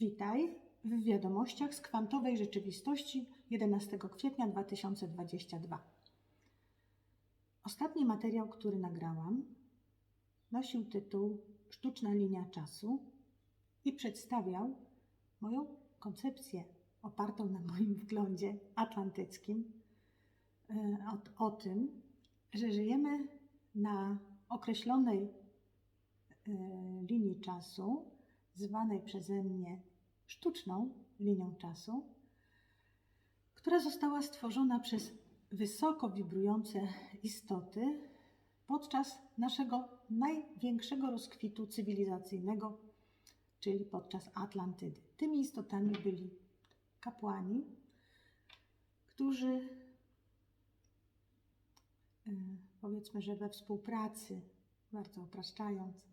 Witaj w wiadomościach z kwantowej rzeczywistości 11 kwietnia 2022. Ostatni materiał, który nagrałam, nosił tytuł Sztuczna linia czasu i przedstawiał moją koncepcję opartą na moim wglądzie atlantyckim e, o, o tym, że żyjemy na określonej e, linii czasu, zwanej przeze mnie sztuczną linią czasu, która została stworzona przez wysoko wibrujące istoty podczas naszego największego rozkwitu cywilizacyjnego, czyli podczas Atlantydy. Tymi istotami byli kapłani, którzy e, powiedzmy, że we współpracy, bardzo upraszczając,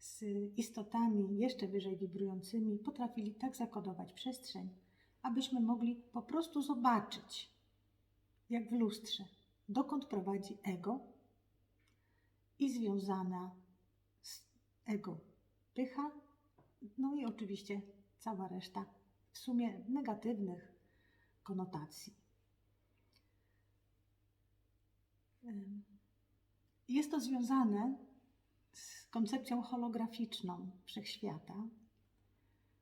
z istotami jeszcze wyżej wibrującymi potrafili tak zakodować przestrzeń, abyśmy mogli po prostu zobaczyć, jak w lustrze, dokąd prowadzi ego i związana z ego pycha, no i oczywiście cała reszta w sumie negatywnych konotacji. Jest to związane koncepcją holograficzną wszechświata,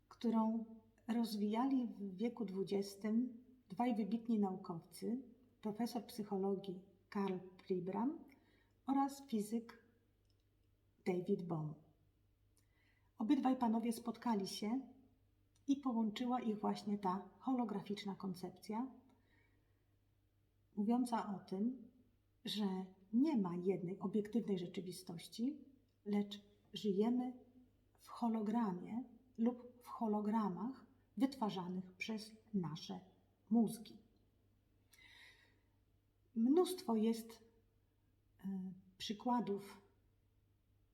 którą rozwijali w wieku XX dwaj wybitni naukowcy, profesor psychologii Karl Pribram oraz fizyk David Bohm. Obydwaj panowie spotkali się i połączyła ich właśnie ta holograficzna koncepcja, mówiąca o tym, że nie ma jednej obiektywnej rzeczywistości, lecz żyjemy w hologramie lub w hologramach wytwarzanych przez nasze mózgi. Mnóstwo jest e, przykładów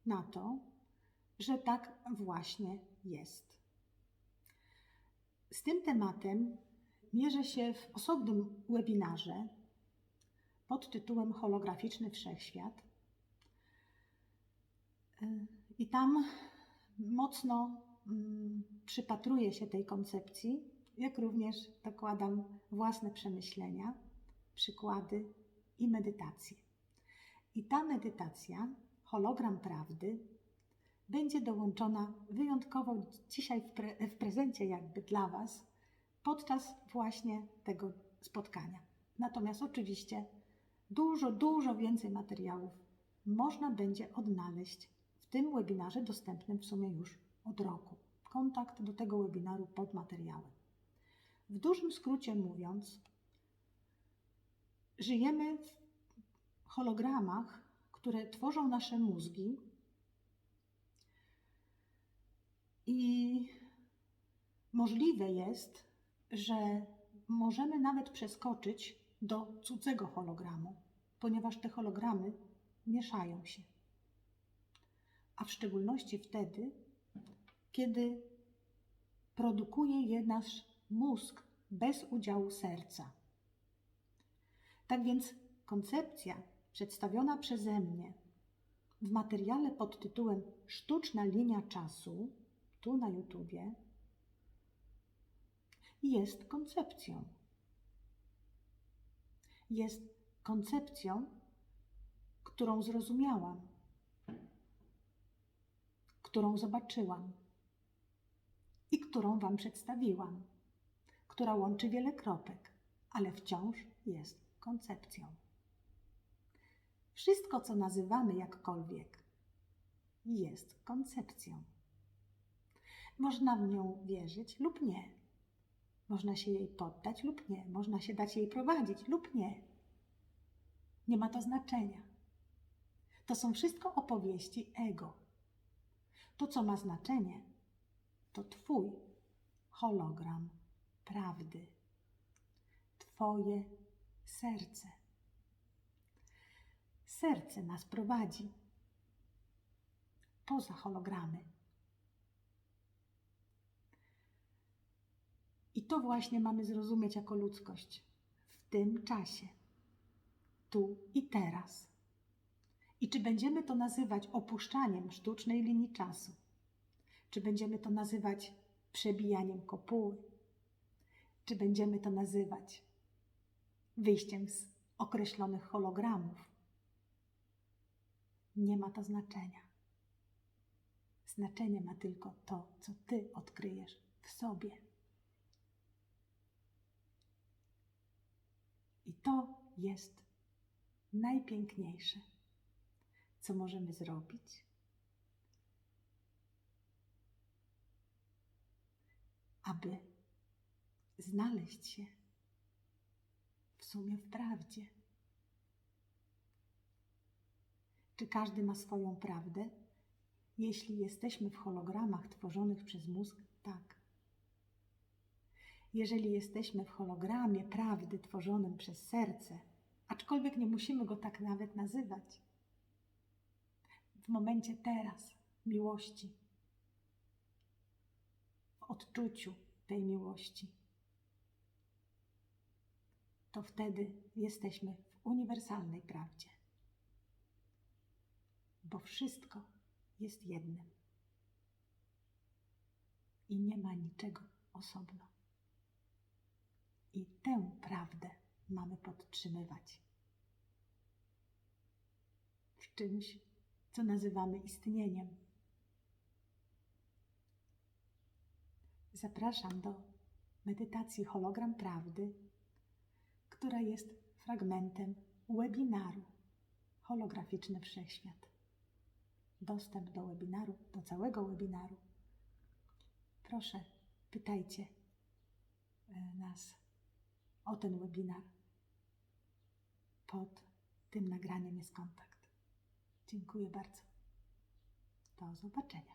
na to, że tak właśnie jest. Z tym tematem mierzę się w osobnym webinarze pod tytułem Holograficzny Wszechświat. I tam mocno mm, przypatruję się tej koncepcji, jak również dokładam własne przemyślenia, przykłady i medytacje. I ta medytacja, hologram prawdy, będzie dołączona wyjątkowo dzisiaj w, pre w prezencie jakby dla Was podczas właśnie tego spotkania. Natomiast oczywiście dużo, dużo więcej materiałów można będzie odnaleźć tym webinarze dostępnym w sumie już od roku. Kontakt do tego webinaru pod materiałem. W dużym skrócie mówiąc, żyjemy w hologramach, które tworzą nasze mózgi i możliwe jest, że możemy nawet przeskoczyć do cudzego hologramu, ponieważ te hologramy mieszają się. A w szczególności wtedy, kiedy produkuje je nasz mózg bez udziału serca. Tak więc koncepcja przedstawiona przeze mnie w materiale pod tytułem Sztuczna linia czasu, tu na YouTubie, jest koncepcją. Jest koncepcją, którą zrozumiałam, którą zobaczyłam i którą Wam przedstawiłam, która łączy wiele kropek, ale wciąż jest koncepcją. Wszystko, co nazywamy jakkolwiek, jest koncepcją. Można w nią wierzyć lub nie. Można się jej poddać lub nie. Można się dać jej prowadzić lub nie. Nie ma to znaczenia. To są wszystko opowieści ego. To, co ma znaczenie, to Twój hologram prawdy, Twoje serce. Serce nas prowadzi poza hologramy. I to właśnie mamy zrozumieć jako ludzkość w tym czasie, tu i teraz. I czy będziemy to nazywać opuszczaniem sztucznej linii czasu? Czy będziemy to nazywać przebijaniem kopuły, czy będziemy to nazywać wyjściem z określonych hologramów. Nie ma to znaczenia. Znaczenie ma tylko to, co ty odkryjesz w sobie. I to jest najpiękniejsze, co możemy zrobić, aby znaleźć się w sumie w prawdzie. Czy każdy ma swoją prawdę? Jeśli jesteśmy w hologramach tworzonych przez mózg, tak. Jeżeli jesteśmy w hologramie prawdy tworzonym przez serce, aczkolwiek nie musimy go tak nawet nazywać, w momencie teraz miłości, w odczuciu tej miłości, to wtedy jesteśmy w uniwersalnej prawdzie. Bo wszystko jest jednym. I nie ma niczego osobno. I tę prawdę mamy podtrzymywać. W czymś, co nazywamy istnieniem. Zapraszam do medytacji hologram prawdy, która jest fragmentem webinaru Holograficzny Wszechświat dostęp do webinaru, do całego webinaru, proszę pytajcie e, nas o ten webinar. Pod tym nagraniem jest kontakt. Dziękuję bardzo. Do zobaczenia.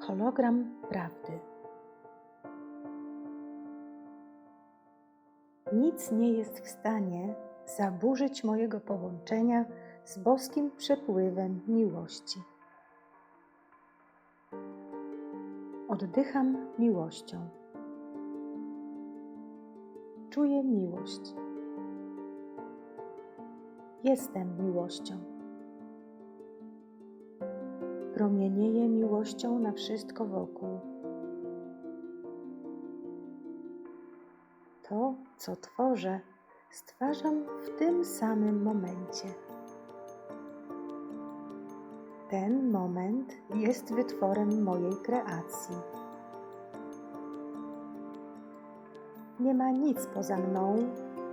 Hologram prawdy. nic nie jest w stanie zaburzyć mojego połączenia z boskim przepływem miłości. Oddycham miłością. Czuję miłość. Jestem miłością. Promienieję miłością na wszystko wokół. To, co tworzę, stwarzam w tym samym momencie. Ten moment jest wytworem mojej kreacji. Nie ma nic poza mną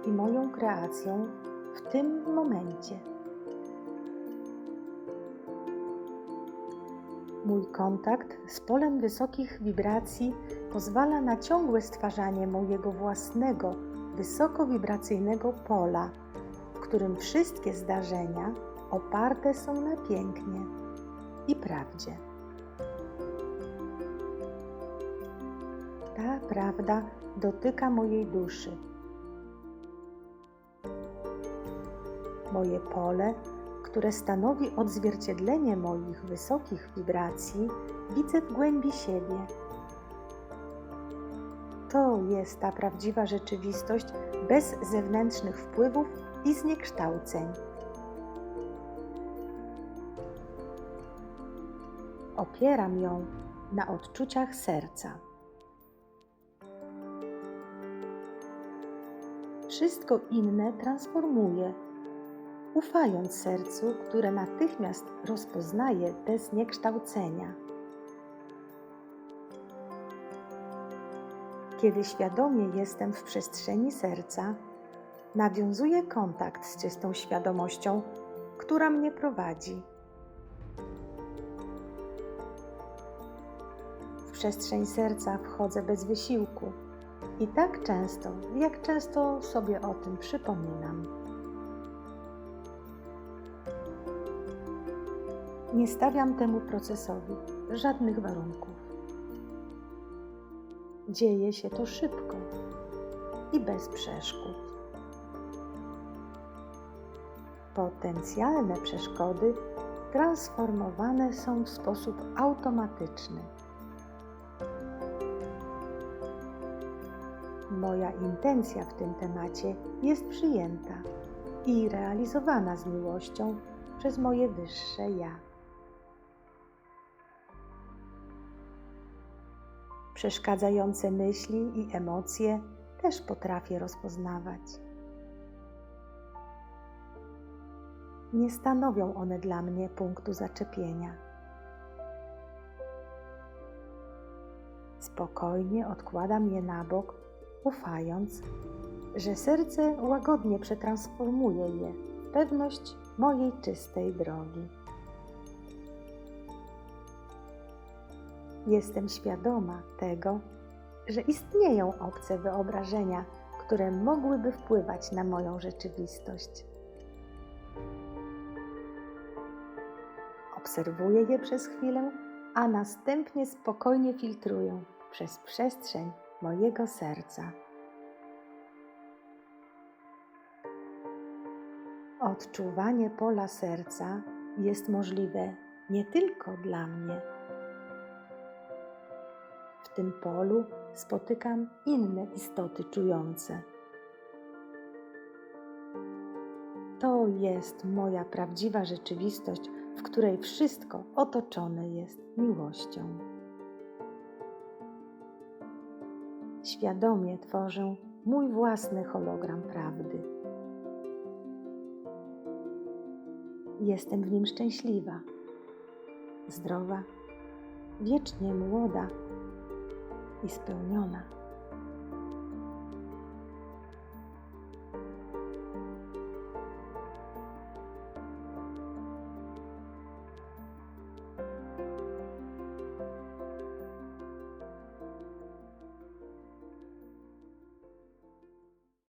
i moją kreacją w tym momencie. Mój kontakt z polem wysokich wibracji pozwala na ciągłe stwarzanie mojego własnego, wysokowibracyjnego pola, w którym wszystkie zdarzenia oparte są na pięknie i prawdzie. Ta prawda dotyka mojej duszy. Moje pole które stanowi odzwierciedlenie moich wysokich wibracji, widzę w głębi siebie. To jest ta prawdziwa rzeczywistość bez zewnętrznych wpływów i zniekształceń. Opieram ją na odczuciach serca. Wszystko inne transformuje ufając sercu, które natychmiast rozpoznaje te zniekształcenia. Kiedy świadomie jestem w przestrzeni serca, nawiązuję kontakt z czystą świadomością, która mnie prowadzi. Przestrzeń serca wchodzę bez wysiłku i tak często, jak często sobie o tym przypominam. Nie stawiam temu procesowi żadnych warunków. Dzieje się to szybko i bez przeszkód. Potencjalne przeszkody transformowane są w sposób automatyczny. Moja intencja w tym temacie jest przyjęta i realizowana z miłością przez moje wyższe ja. Przeszkadzające myśli i emocje też potrafię rozpoznawać. Nie stanowią one dla mnie punktu zaczepienia. Spokojnie odkładam je na bok, ufając, że serce łagodnie przetransformuje je w pewność mojej czystej drogi. Jestem świadoma tego, że istnieją obce wyobrażenia, które mogłyby wpływać na moją rzeczywistość. Obserwuję je przez chwilę, a następnie spokojnie filtruję przez przestrzeń mojego serca. Odczuwanie pola serca jest możliwe nie tylko dla mnie. W tym polu spotykam inne istoty czujące. To jest moja prawdziwa rzeczywistość, w której wszystko otoczone jest miłością. Świadomie tworzę mój własny hologram prawdy. Jestem w nim szczęśliwa, zdrowa, wiecznie młoda i spełniona.